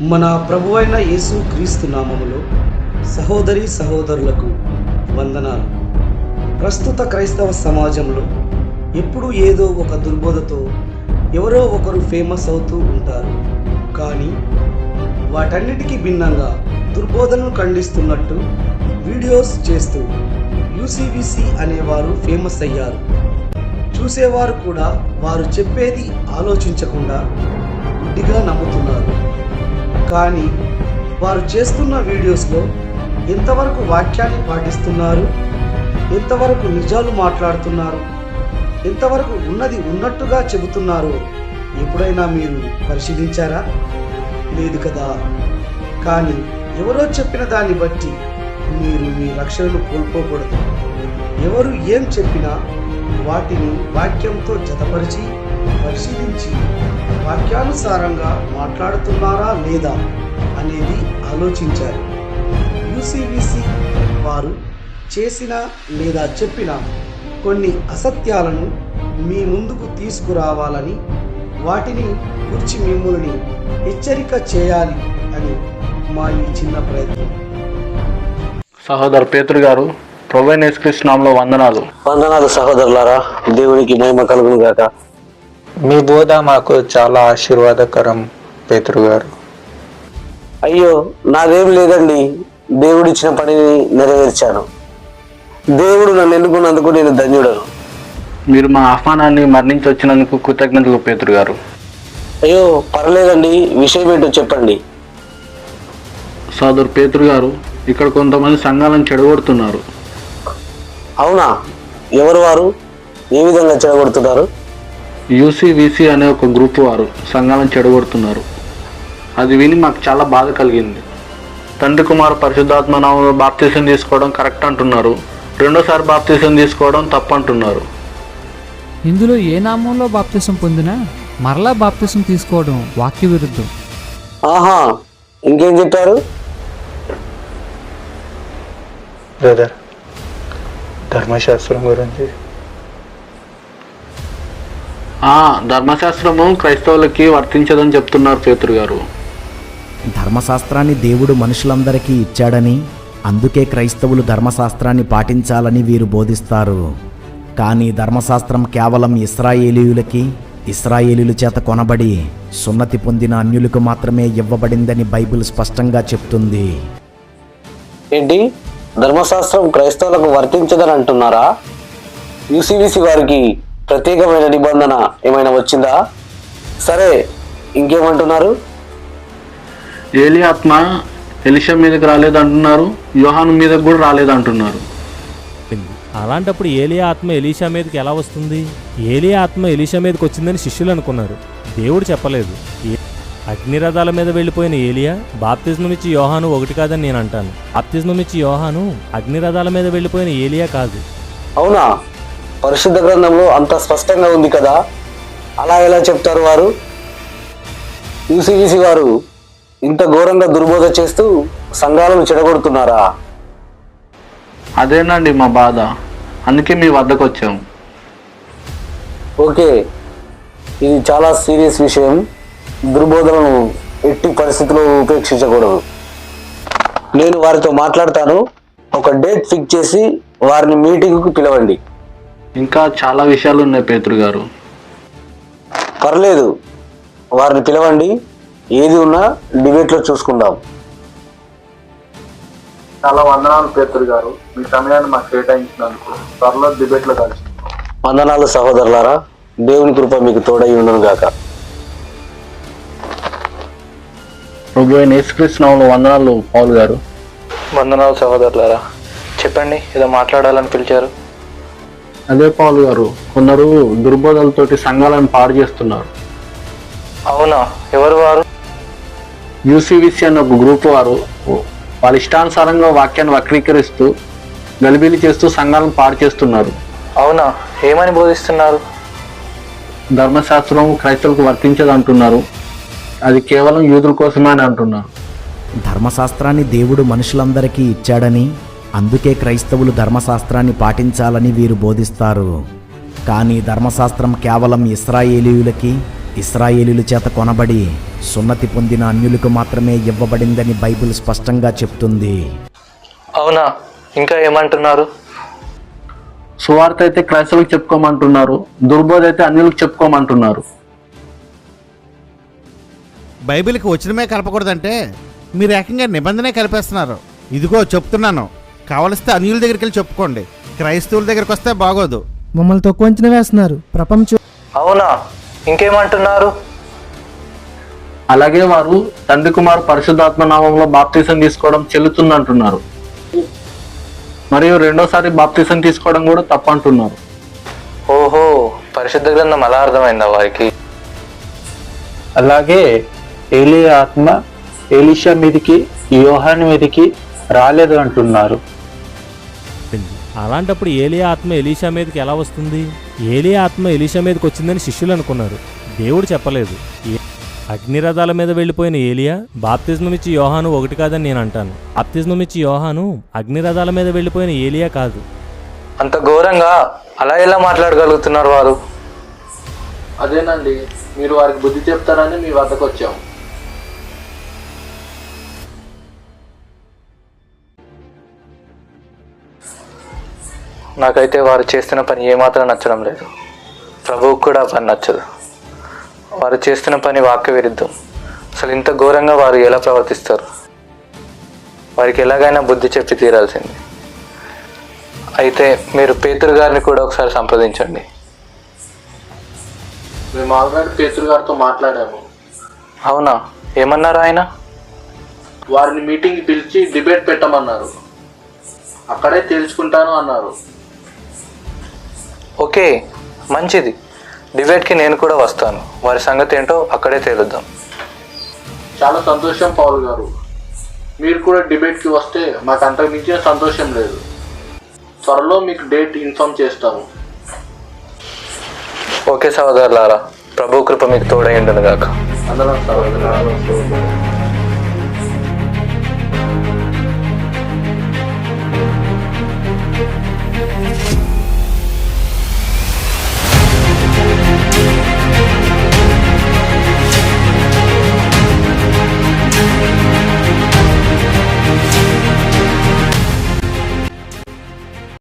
మన ప్రభువైన యేసు క్రీస్తు నామములో సహోదరి సహోదరులకు వందనాలు. ప్రస్తుత క్రైస్తవ సమాజంలో ఎప్పుడూ ఏదో ఒక దుర్బోధతో ఎవరో ఒకరు ఫేమస్ అవుతూ ఉంటారు. కానీ వాటన్నిటికీ భిన్నంగా దుర్బోధనను ఖండిస్తున్నట్టు వీడియోస్ చేస్తూ యూసీబీసీ అనేవారు ఫేమస్ అయ్యారు. చూసేవారు కూడా వారు చెప్పేది ఆలోచించకుండా గుడ్డిగా నమ్ముతున్నారు. కానీ వారు చేస్తున్న వీడియోస్లో ఎంతవరకు వాక్యాన్ని పాటిస్తున్నారు? ఎంతవరకు నిజాలు మాట్లాడుతున్నారు? ఎంతవరకు ఉన్నది ఉన్నట్టుగా చెబుతున్నారో? ఎప్పుడైనా మీరు పరిశీలించారా? లేదు కదా. కానీ ఎవరో చెప్పిన దాన్ని బట్టి మీరు మీ రక్షణను కోల్పోకూడదు. ఎవరు ఏం చెప్పినా వాటిని వాక్యంతో జతపరిచి పరిశీలించి వాక్యానుసారంగా మాట్లాడుతున్నారా లేదా అనేది ఆలోచించారు. యూసీబీసీ వారు చేసిన లేదా చెప్పిన కొన్ని అసత్యాలను మీ ముందుకు తీసుకురావాలని వాటిని గురించి మిమ్మల్ని హెచ్చరిక చేయాలి అని మా ఈ చిన్న ప్రయత్నం. సహోదరు పేతురు గారు ప్రొవైన్ నామంలో వందనాలు. వందనాలు సహోదరులారా దేవునికి మహిమ కలుగును గాక మీ బోధ మాకు చాలా ఆశీర్వాదకరం పేతురు గారు. అయ్యో నాదేం లేదండి. దేవుడిచ్చిన పనిని నెరవేర్చాను. దేవుడు నన్ను ఎన్నుకున్నందుకు నేను ధన్యుడను. మీరు మా ఆహ్వానాన్ని మరణించి వచ్చినందుకు కృతజ్ఞతలు పేతురు గారు. అయ్యో పర్లేదండి. విషయం ఏంటో చెప్పండి. సోదరు పేతురు గారు ఇక్కడ కొంతమంది సంఘాలను చెడగొడుతున్నారు. అవునా? ఎవరు వారు? ఏ విధంగా చెడగొడుతున్నారు? యూసీవీసీ అనే ఒక గ్రూప్ వారు సంఘాలను చెడగొడుతున్నారు. అది విని మాకు చాలా బాధ కలిగింది. తండ్రి కుమార్ పరిశుద్ధాత్మ నామంలో బాప్తీసం తీసుకోవడం కరెక్ట్ అంటున్నారు. రెండోసారి బాప్తీసం తీసుకోవడం తప్పు అంటున్నారు. ఇందులో ఏ నామంలో బాప్తిసం పొందినా మరలా బాప్తిసం తీసుకోవడం వాక్య విరుద్ధం ఆహా! ఇంకేం చెప్పారు? బ్రదర్ ధర్మశాస్త్రం గురించి? ఆ ధర్మశాస్త్రము క్రైస్తవులకి వర్తించదని చెప్తున్నారు పేతురు గారు. ధర్మశాస్త్రాన్ని దేవుడు మనుషులందరికీ ఇచ్చాడని అందుకే క్రైస్తవులు ధర్మశాస్త్రాన్ని పాటించాలని వీరు బోధిస్తారు. కానీ ధర్మశాస్త్రం కేవలం ఇస్రాయేలీయులకి ఇస్రాయేలీల చేత కొనబడి సున్నతి పొందిన అన్యులకు మాత్రమే ఇవ్వబడిందని బైబిల్ స్పష్టంగా చెప్తుంది. ఏంటి? ధర్మశాస్త్రం క్రైస్తవులకు వర్తించదని అంటున్నారా? యూసీబీసీ వారికి ప్రత్యేకమైన నిబంధన ఏమైనా వచ్చిందా? సరే ఇంకేమంటున్నారు? ఏలి ఆత్మ ఎలిషా మీదకి రాలేదంటున్నారు యోహాను మీదకి కూడా రాలేదంటున్నారు. అలాంటప్పుడు ఏలియా ఆత్మ ఎలీషా మీదకి ఎలా వస్తుంది? ఏలియా ఆత్మ ఎలీషా మీదకి వచ్చిందని శిష్యులు అనుకున్నారు. దేవుడు చెప్పలేదు. అగ్నిరథాల మీద వెళ్ళిపోయిన ఏలియా బాప్తిజం ఇచ్చి యోహాను ఒకటి కాదని నేను అంటాను. బాప్తిజం ఇచ్చి యోహాను అగ్నిరథాల మీద వెళ్ళిపోయిన ఏలియా కాదు. అవునా? పరిశుద్ధ గ్రంథంలో అంత స్పష్టంగా ఉంది కదా? అలా ఎలా చెప్తారు వారు? యూసీబీసీ వారు ఇంత ఘోరంగా దుర్బోధ చేస్తూ సంఘాలను చెడగొడుతున్నారా? అదేనండి మా బాధ. అందుకే మీ వద్దకు వచ్చాము. ఓకే. ఇది చాలా సీరియస్ విషయం. దుర్బోధనను ఎట్టి పరిస్థితుల్లో ఉపేక్షించకూడదు. నేను వారితో మాట్లాడతాను. ఒక డేట్ ఫిక్స్ చేసి వారిని మీటింగ్కు పిలవండి. ఇంకా చాలా విషయాలు ఉన్నాయి పేతురు గారు. పర్లేదు. వారిని పిలవండి. ఏది ఉన్నా డిబేట్లో చూసుకుందాం. చాలా వందనాలు పేతురు గారు. మీ సమయాన్ని మాకు కేటాయించినందుకు త్వరలో డిబేట్లో కలిసి వందనాలు సహోదరులారా. దేవుని కృప మీకు తోడై ఉండను గాక ప్రభు అయిన వందనాలు పౌల్ గారు. వందనాలు సహోదరులారా. చెప్పండి ఏదో మాట్లాడాలని పిలిచారు. అదే పౌల్ గారు కొందరు దుర్బోధలతోటి సంఘాలను పాడు చేస్తున్నారు. అవునా? ఎవరు వారు? యూసీవీసీ అనే ఒక గ్రూప్ వారు వాళ్ళ ఇష్టానుసారంగా వాక్యాన్ని వక్రీకరిస్తూ గలిబిలి చేస్తూ సంఘాలను పాడు చేస్తున్నారు. అవునా? ఏమని బోధిస్తున్నారు? ధర్మశాస్త్రం క్రైస్తవులకు వర్తించదు అంటున్నారు. అది కేవలం యూదుల కోసమే అని అంటున్నారు ధర్మశాస్త్రాన్ని దేవుడు మనుషులందరికీ ఇచ్చాడని అందుకే క్రైస్తవులు ధర్మశాస్త్రాన్ని పాటించాలని వీరు బోధిస్తారు. కానీ ధర్మశాస్త్రం కేవలం ఇస్రాయేలీయులకి ఇస్రాయేలీల చేత కొనబడి సున్నతి పొందిన అన్యులకు మాత్రమే ఇవ్వబడిందని బైబిల్ స్పష్టంగా చెప్తుంది. అవునా? ఇంకా ఏమంటున్నారు? సువార్త అయితే క్రైస్తవులకు చెప్పుకోమంటున్నారు దుర్బోధ అయితే అన్యులకు చెప్పుకోమంటున్నారు. బైబిల్కి వచ్చినమే కలపకూడదంటే మీరు ఏకంగా నిబంధనే కలిపేస్తున్నారు. ఇదిగో చెప్తున్నాను. కావలిస్తే అన్యుల దగ్గరికి వెళ్ళి చెప్పుకోండి. క్రైస్తవుల దగ్గరికి వస్తే బాగోదు. మమ్మల్ని తక్కువ అంచనా వేస్తున్నారు. ప్రపంచం అవునా? ఇంకేమంటున్నారు? అలాగే వారు తండ్రి కుమార్ పరిశుద్ధాత్మ నామంలో బాప్తీసం తీసుకోవడం చెల్లుతుందంటున్నారు. మరియు రెండోసారి బాప్తీసం తీసుకోవడం కూడా తప్పంటున్నారు. ఓహో పరిశుద్ధ గ్రంథం అలా అర్థమైందా వారికి? అలాగే ఏలి ఆత్మ ఎలీషా మీదికి యోహాన్ మీదికి రాలేదు అంటున్నారు. అలాంటప్పుడు ఏలియా ఆత్మ ఎలీషా మీదకి ఎలా వస్తుంది? ఏలియా ఆత్మ ఎలీషా మీదకి వచ్చిందని శిష్యులు అనుకున్నారు. దేవుడు చెప్పలేదు. అగ్నిరథాల మీద వెళ్ళిపోయిన ఏలియా బాప్తిజం ఇచ్చి యోహాను ఒకటి కాదని నేను అంటాను. బాప్తిజం ఇచ్చి యోహాను అగ్నిరథాల మీద వెళ్ళిపోయిన ఏలియా కాదు. అంత ఘోరంగా అలా ఎలా మాట్లాడగలుగుతున్నారు వారు? అదేనండి. మీరు వారికి బుద్ధి చెప్తారని మీ వద్దకు వచ్చాం నాకైతే వారు చేస్తున్న పని ఏమాత్రం నచ్చడం లేదు. ప్రభువుకు కూడా పని నచ్చదు. వారు చేస్తున్న పని వాక్య విరుద్ధం. అసలు ఇంత ఘోరంగా వారు ఎలా ప్రవర్తిస్తారు? వారికి ఎలాగైనా బుద్ధి చెప్పి తీరాల్సింది. అయితే మీరు పేతురు గారిని కూడా ఒకసారి సంప్రదించండి. మేము ఆల్రెడీ పేతురు గారితో మాట్లాడాము. అవునా? ఏమన్నారు ఆయన? వారిని మీటింగ్కి పిలిచి డిబేట్ పెట్టమన్నారు. అక్కడే తెలుసుకుంటాను అన్నారు. ఓకే మంచిది. డిబేట్కి నేను కూడా వస్తాను. వారి సంగతి ఏంటో అక్కడే తేలుద్దాం. చాలా సంతోషం పౌల్ గారు. మీరు కూడా డిబేట్కి వస్తే మాకు అంతకు మించిన సంతోషం లేదు. త్వరలో మీకు డేట్ ఇన్ఫామ్ చేస్తాము. ఓకే సహోదరులారా ప్రభు కృప మీకు తోడైండును గాక అందరం